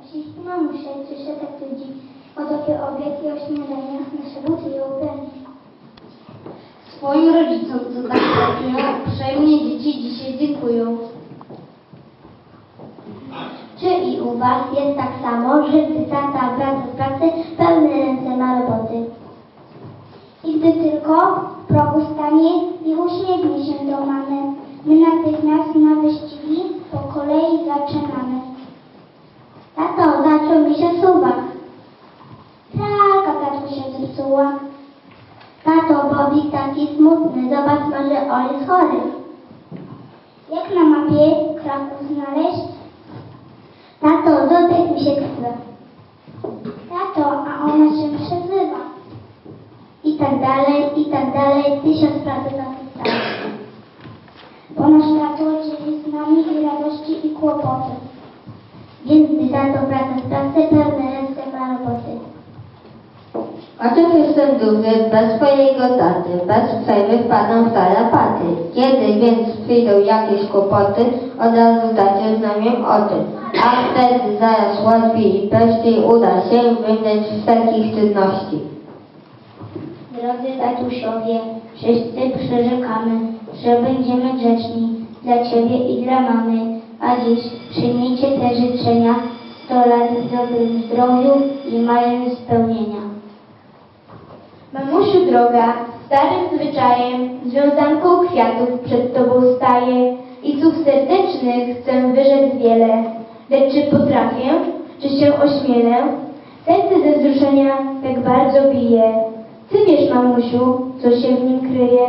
Asiści mamusia, się tak ludzi o takie obieki o śniadaniach, nasze buty i ubrania. Swoim rodzicom, co tak uprzejmie dzieci dzisiaj dziękują. Czy i u Was jest tak samo, że gdy tata wraca z pracy, pełne ręce ma roboty? I gdy tylko w progu stanie i uśmiechnie się do mamy, my natychmiast na wyścigi po kolei zaczynamy. Tato, zaczął mi się suwak. Tak, a tatu się zepsuła. Tato, Bobik taki smutny, zobacz, może on jest chory. Jak na mapie Kraków znaleźć? Tato, dodaj mi się chce. Tato, a ona się przezywa. I tak dalej, i tak dalej, tysiąc razy napisałem. Bo nasz tato dzieli z nami i radości i kłopoty. Więc gdy tato wraca z pracy, pełne ręce ma roboty. Otóż jestem duży, bez swojego taty, bez przerwy wpadam w tarapaty. Kiedy więc przyjdą jakieś kłopoty, od razu tacie znamiem o tym. A wtedy zaraz łatwiej i prościej uda się z wszelkich trudności. Drodzy tatusiowie, wszyscy przyrzekamy, że będziemy grzeczni dla Ciebie i dla mamy, a dziś przyjmijcie te życzenia, 100 lat w dobrym zdrowiu i mają spełnienia. Mamusiu droga, starym zwyczajem, związanką kwiatów przed Tobą staję i słów serdecznych chcę wyrzec wiele. Lecz czy potrafię, czy się ośmielę? Serce ze wzruszenia tak bardzo bije. Ty wiesz, mamusiu, co się w nim kryje.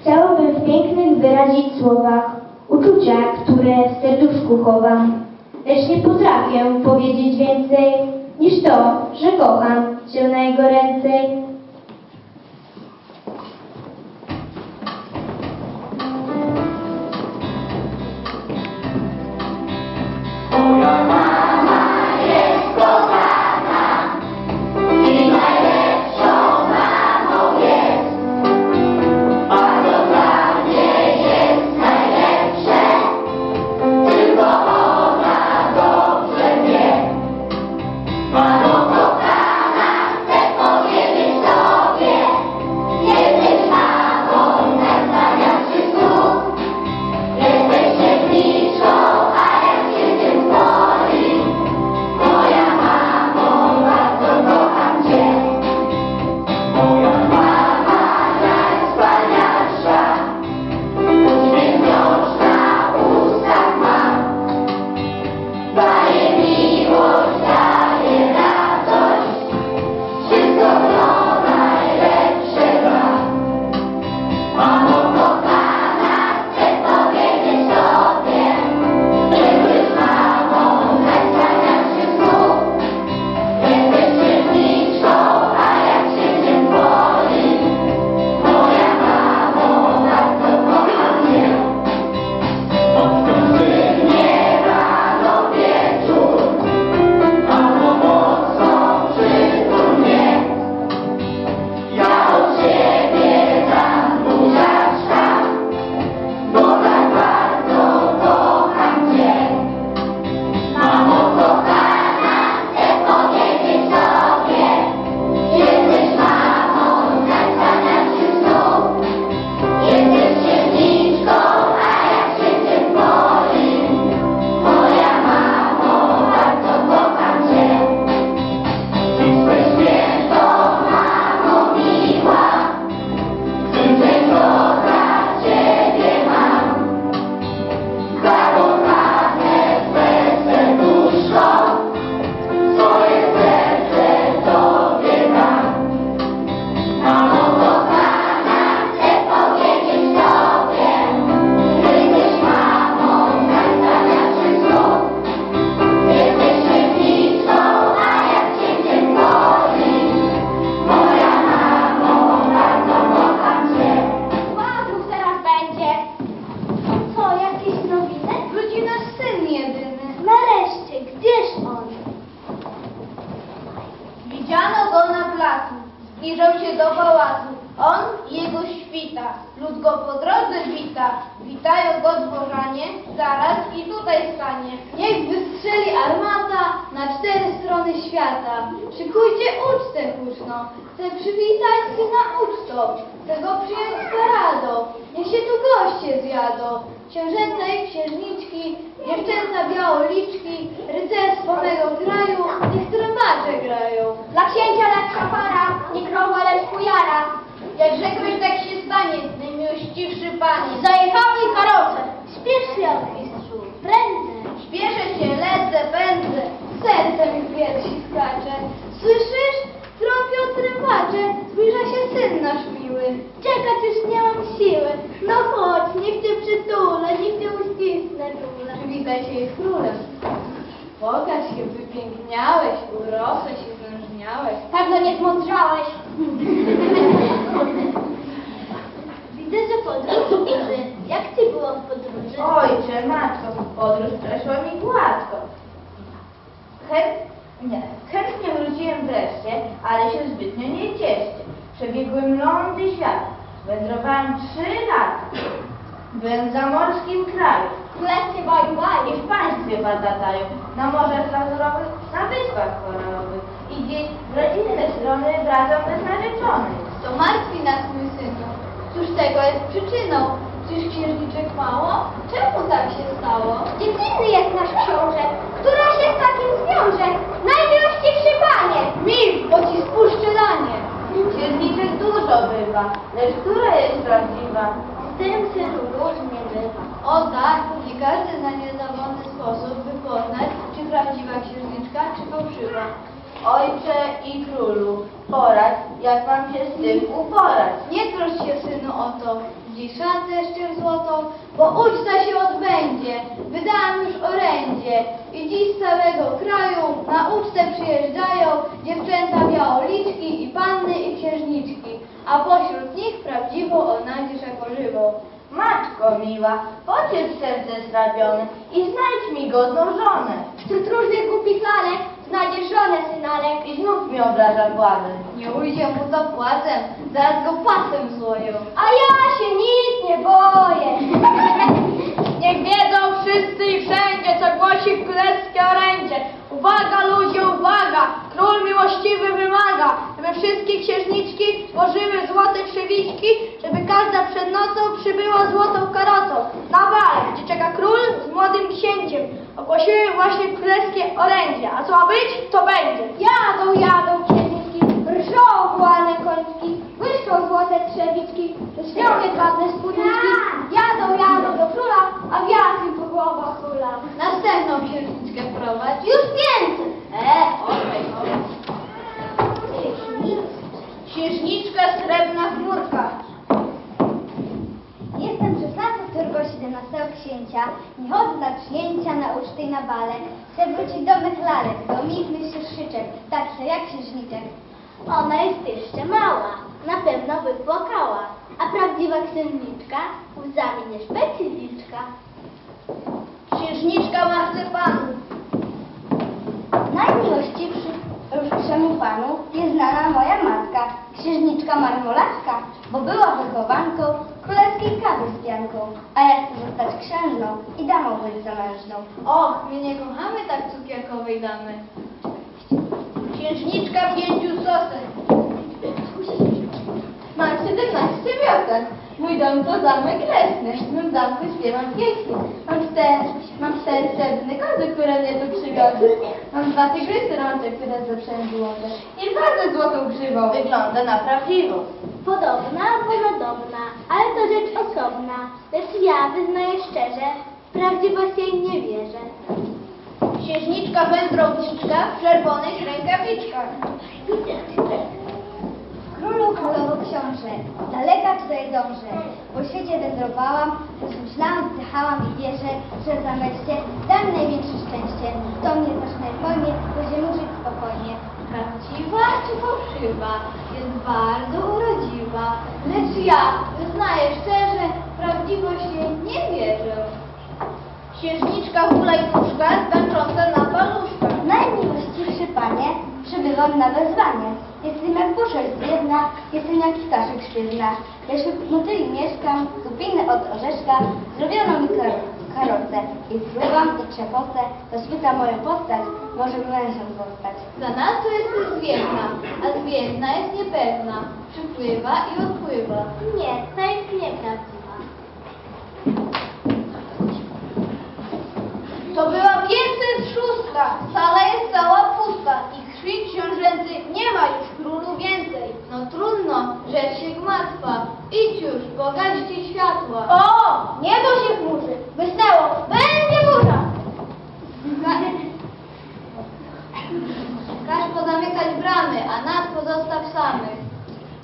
Chciałabym w pięknych wyrazić słowach uczucia, które w serduszku chowam. Lecz nie potrafię powiedzieć więcej niż to, że kocham Cię najgoręcej. zbliżał się do pałacu. On jego świta, lud go po drodze wita. Witają go dworzanie, zaraz i tutaj stanie. Niech wystrzeli armata na cztery strony świata. Szykujcie ucztę huczno, chcę przywitać syna ucztą. Chcę go przyjąć z paradą, niech się tu goście zjadą. Księżęta i księżniczki, dziewczęta białoliczki, rycerstwo mego kraju, niech Jak rzekłeś, tak się stanie, najmiłościwszy panie. Zajechały karoce. Spiesz się, mistrzu, prędzej. Śpieszę się, lecę, pędzę, serce mi w piersi skacze. Słyszysz? Trąbią trębacze, zbliża się syn nasz miły. Czekać już nie mam siły. No chodź, niech cię przytulę, niech cię uścisnę czule. Przywitaj się z królem. Pokaż się, wypiękniałeś, urosłeś i zmężniałeś. Pewno nie zmądrzałeś. Widzę, że podróż duży. Jak ci było w podróży? Ojcze, matko, podróż przeszła mi gładko. Chęt, nie, chętnie wróciłem wreszcie, ale się zbytnio nie cieszcie. Przebiegłem lądy świata. Wędrowałem trzy lata. Byłem w zamorskim kraju. Królewskie baju I w państwie Badataju, na morzach lazurowych, na wyspach koralowych i gdzieś w rodzinne strony wracam bez narzeczonej. To martwi nas, mój synu. Cóż tego jest przyczyną? Czyż księżniczek mało? Czemu tak się stało? Dziecinny jest nasz książę, która się z takim zwiąże. Najmiłościwszy panie. Milcz, bo ci spuszczę lanie. Księżniczek dużo bywa, lecz która jest prawdziwa? Z tym synu różnie bywa. O tak, nie każdy zna niezawodny sposób wypoznać, czy prawdziwa księżniczka, czy fałszywa. Ojcze i królu, poradź, jak mam się z tym uporać. Nie troszcz się, synu, o to, dziś szatę szczer złotą, bo uczta się odbędzie. Wydałam już orędzie i dziś z całego kraju na ucztę przyjeżdżają dziewczęta białoliczki i panny i księżniczki, a pośród nich prawdziwą odnajdziesz jako żywą. Matko miła, pociesz serce strapione i znajdź mi godną żonę. Wśród różnych głupich lalek znajdziesz żonę synalek. I znów mi obraża władzę. Nie ujdzie mu to płacem, zaraz go pasem złoją. A ja się nic nie boję. Niech wiedzą wszyscy i wszędzie, co głosi królewskie orędzie. Uwaga ludzie, uwaga! Król miłościwy wymaga, żeby wszystkie księżniczki włożyły złote trzewiczki, żeby każda przed nocą przybyła złotą karocą. Na bal, gdzie czeka król z młodym księciem. Ogłosiły właśnie królewskie orędzie, a co ma być, to będzie. Jadą, jadą księżniczki, rżą wołane koński, błyszczą złote trzewiczki, lśnią jedwabne spódniczki. Jadą, jadą do króla, a wiatr im po głowach hula. Następną księżniczkę prowadź. Już więcej. E, okej, okej. Księżniczka srebrna chmurka. Jestem szesnastą córką 17 księcia, nie chodzę na przyjęcia, na bale. Chcę wrócić do mych lalek, do miłych siostrzyczek, tak se jak księżniczek. Ona jest jeszcze mała, na pewno by płakała, a prawdziwa księżniczka łzami nie szpeci liczka. Księżniczka marcepanów. Najmiłościwszy róższemu panu jest znana moja matka, księżniczka marmolatka, bo była wychowanką królewskiej kawy z pianką, a ja chcę zostać księżną i damą być zamężną. Och, my nie kochamy tak cukierkowej damy. Księżniczka pięciu sosen. Mam 17 wiosen. Mój dom to zamek lesny. W mym zamku śpiewam pieśni. Mam cztery, mam cztery srebrne kozy, które mnie tu przywiozły. Mam dwa tygrysy rącze, które zaprzęgłowe. I bardzo złotą grzywą. Wygląda na prawdziwą. Podobna, podobna, ale to rzecz osobna, lecz ja wyznaję szczerze, w prawdziwość jej nie wierzę. Księżniczka wędrowniczka w czerwonych rękawiczkach. Królu, królowo książę, daleka tutaj dążę. Po świecie wędrowałam, choć myślałam, wzdychałam i wierzę, że za mecie da mi największe szczęście. To mnie zacznie pojmie, będziemy żyć spokojnie. Prawdziwa czy fałszywa? Jest bardzo urodziwa. Lecz ja, wyznaję szczerze, prawdziwość jej nie wierzę. Księżniczka hulajpuszka tańcząca na paluszkach. Najmiłościwszy panie, przybywam na wezwanie. Jestem jak buszelc jedna, jestem jak ptaszek świetna. Ja wśród motyli mieszkam, supiny od orzeszka, zrobiono mi kar karocę. I spływam i trzepocę, to świta moją postać, może mężem zostać. Zanadto jest zwiewna, a zwiewna jest niepewna. Przypływa i odpływa. Nie, to jest nieprawdziwa. To była 506. Sala jest cała pusta i krwi książęcej nie ma już królu więcej. No trudno, rzecz się gmatwa. Idź już, pogaście światła. O, niebo się chmurzy. Wysnęło, będzie burza. Każ pozamykać bramy, a nas pozostaw samych.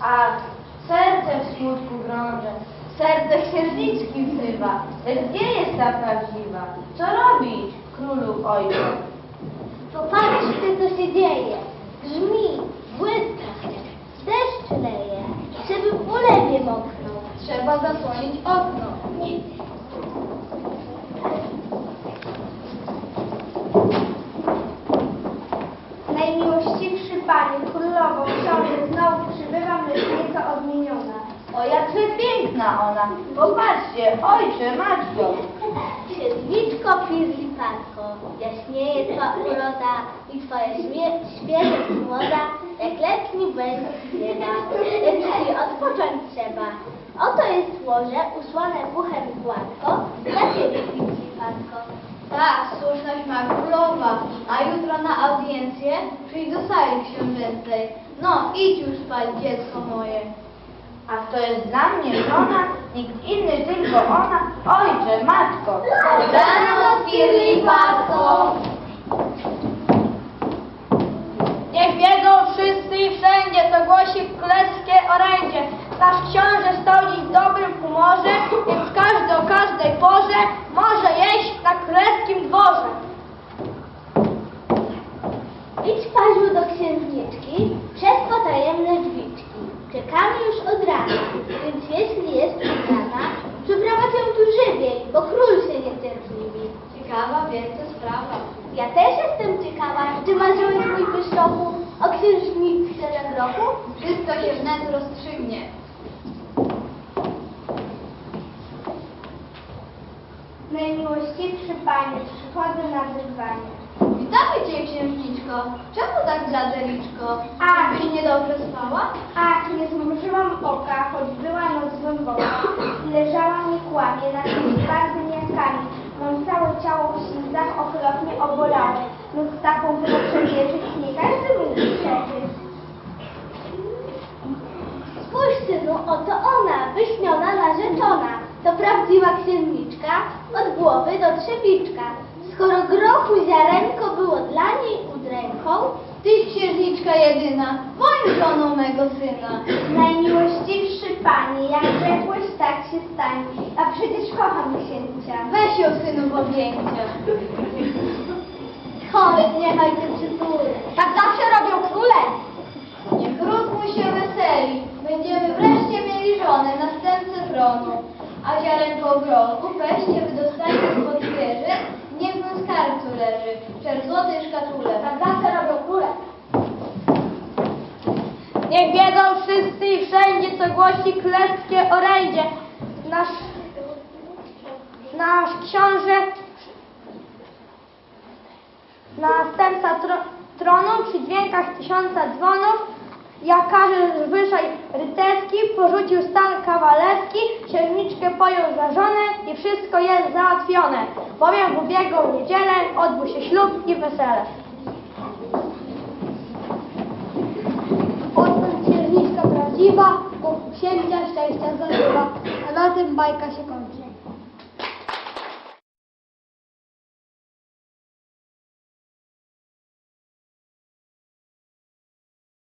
Ach, serce w smutku grąże, serce księżniczki wzywa. Lecz gdzie jest ta prawdziwa? Co robić, królu ojcze? Popatrzcie, co się dzieje. Grzmi, błyska, deszcz leje, żeby w ulewie moknął. Trzeba zasłonić okno. Najmiłościwszy Panie, Królową, Książę, znowu przybywam, lecz nieco odmieniona. O, jakże piękna ona. Popatrzcie, ojcze, matko. Księżniczko Pirlipanko, jaśnieje Twa uroda i Twoja świeżość młoda, jak letni bez nieba, lecz odpocząć trzeba. Oto jest łoże, usłane puchem gładko, dla Ciebie Pirlipanko. Tak, słuszność ma królowa, a jutro na audiencję przyjdź do sali książęcej. No, idź już spać, dziecko moje. A to jest dla mnie żona, nikt inny, tylko ona, ojcze, matko. Dobranoc, Pirlipanko. Niech wiedzą wszyscy i wszędzie, co głosi w królewskie orędzie. Nasz książę stał dziś w dobrym humorze, więc każdy o każdej porze może jeść na królewskim dworze. Idź Paziu do księżniczki przez potajemne drzwiczki. Czekamy już od rana, więc jeśli jest ubrana, przyprowadź ją tu żywiej, bo król się niecierpliwi. Ciekawa wielce sprawa. Ja też jestem ciekawa, czy marzyłeś mój pyszczochu o księżniczce na grochu? Wszystko się wnet rozstrzygnie. Najmiłościwszy Panie, przychodzę na wyzwanie. Witamy Cię, księżniczko. Czemu tak gladeliczko? A. Czyś niedobrze spała? Ach, nie zmrużyłam oka, choć była noc głęboka. I leżałam niekłamie na tymi twardyniakami. Mam całe ciało w ślizach okropnie obolało. Lub taką było przewierzyć, nie każdy mógł przeżyć. Spójrz, synu, oto ona, wyśniona narzeczona. To prawdziwa księżniczka, od głowy do trzewiczka. Skoro grochu ziarenko było dla niej udręką, Tyś księżniczka jedyna, bądź żoną mego syna. Najmiłościwszy Panie, jak rzekłeś, tak się stanie, a przecież kocham księcia. Weź ją synu w objęcia. Chodź, niechaj cię przytulę. Tak zawsze robią króle. Niech ród mu się weseli. Będziemy wreszcie mieli żonę, następcę tronu. A ziarenko grochu weźcie wydostanie spod wieży, niech w skarbcu leży, w czerwotej szkatule. Tak zawsze robią króle. Niech wiedzą wszyscy i wszędzie, co głosi królewskie orędzie. Nasz, nasz książę, następca tro, tronu przy dźwiękach tysiąca dzwonów, jak każe Zbyszaj rycerski, porzucił stan kawalerski, księżniczkę pojął za żonę i wszystko jest załatwione, bowiem w ubiegłą niedzielę odbył się ślub i wesele. Odtąd księżniczka prawdziwa, u księcia szczęścia zażywa, a na tym bajka się kończy.